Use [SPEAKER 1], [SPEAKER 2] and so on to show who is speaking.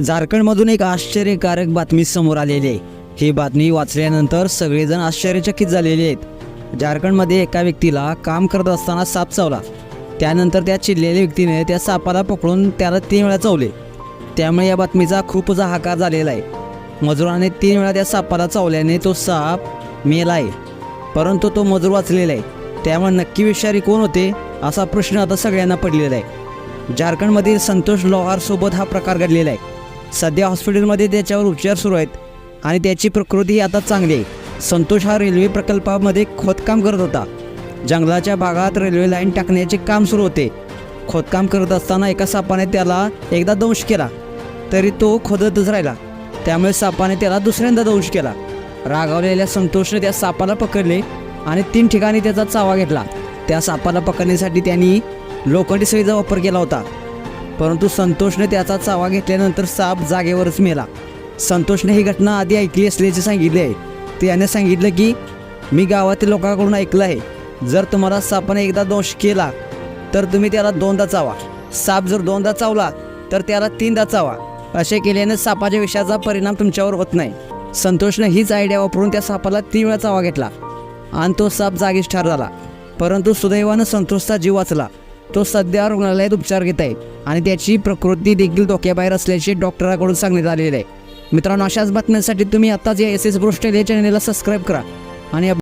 [SPEAKER 1] झारखंडमधून एक आश्चर्यकारक बातमी समोर आलेली आहे. ही बातमी वाचल्यानंतर सगळेजण आश्चर्यचकित झालेले आहेत. झारखंडमध्ये एका व्यक्तीला काम करत असताना साप चावला. त्यानंतर त्या चिडलेल्या व्यक्तीने त्या सापाला पकडून त्याला तीन वेळा चावले. त्यामुळे या बातमीचा खूपच हाकार झालेला आहे. मजुराने तीन वेळा त्या सापाला चावल्याने तो साप मेला आहे. परंतु तो मजूर वाचलेला आहे. त्यामुळे नक्की विषारी कोण होते असा प्रश्न आता सगळ्यांना पडलेला आहे. झारखंडमधील संतोष लोहारसोबत हा प्रकार घडलेला आहे. सध्या हॉस्पिटलमध्ये त्याच्यावर उपचार सुरू आहेत आणि त्याची प्रकृती आता चांगली आहे. संतोष हा रेल्वे प्रकल्पामध्ये खोदकाम करत होता. जंगलाच्या भागात रेल्वे लाईन टाकण्याचे काम सुरू होते. खोदकाम करत असताना एका सापाने त्याला एकदा दंश केला तरी तो खोदतच राहिला. त्यामुळे सापाने त्याला दुसऱ्यांदा दंश केला. रागावलेल्या संतोषने त्या सापाला पकडले आणि तीन ठिकाणी त्याचा चावा घेतला. त्या सापाला पकडण्यासाठी त्यांनी लोखंडी सळीचा वापर केला होता. परंतु संतोषने त्याचा चावा घेतल्यानंतर साप जागेवरच मेला. संतोषने ही घटना आधी ऐकली असल्याचे सांगितले आहे. त्याने सांगितलं की मी गावातील लोकांकडून ऐकलं आहे. जर तुम्हाला सापाने एकदा दोष केला तर तुम्ही त्याला दोनदा चावा. साप जर दोनदा चावला तर त्याला तीनदा चावा. असे केल्याने सापाच्या विषाचा परिणाम तुमच्यावर होत नाही. संतोषने हीच आयडिया वापरून त्या सापाला तीन वेळा चावा घेतला आणि तो साप जागीच ठार झाला. परंतु सुदैवानं संतोषचा जीव वाचला. तो सध्या रुग्णालयात उपचार घेत आहे आणि त्याची प्रकृती देखील धोक्याबाहेर असल्याचे डॉक्टरांकडून सांगण्यात आलेले आहे. मित्रांनो अशाच बातम्यांसाठी तुम्ही आत्ताच या एस एस ब्रोस्टेल या चॅनलला सबस्क्राईब करा आणि